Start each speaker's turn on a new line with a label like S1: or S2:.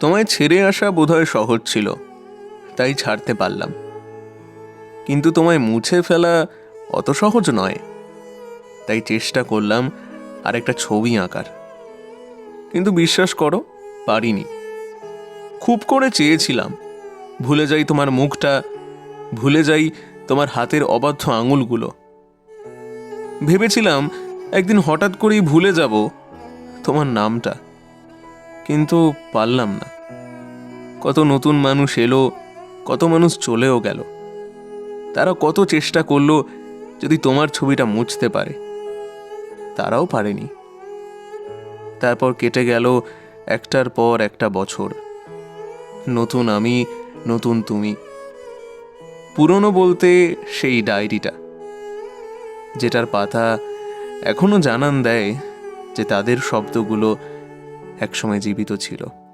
S1: তোমায় ছেড়ে আসা বোধহয় সহজ ছিল, তাই ছাড়তে পারলাম। কিন্তু তোমায় মুছে ফেলা অত সহজ নয়। তাই চেষ্টা করলাম আর একটা ছবি আঁকার। কিন্তু বিশ্বাস করো, পারিনি। খুব করে চেয়েছিলাম, ভুলে যাই তোমার মুখটা, ভুলে যাই তোমার হাতের অবাধ্য আঙুলগুলো। ভেবেছিলাম একদিন হঠাৎ করেই ভুলে যাব তোমার নামটা। কিন্তু পারলাম না। কত নতুন মানুষ এলো, কত মানুষ চলেও গেল। তারা কত চেষ্টা করল যদি তোমার ছবিটা মুছতে পারে। তারাও পারেনি। তারপর কেটে গেল একটার পর একটা বছর। নতুন আমি, নতুন তুমি। পুরনো বলতে সেই ডায়েরিটা। যেটার পাতা এখনও জানান দেয় যে তাদের শব্দগুলো একসময় জীবিত ছিল।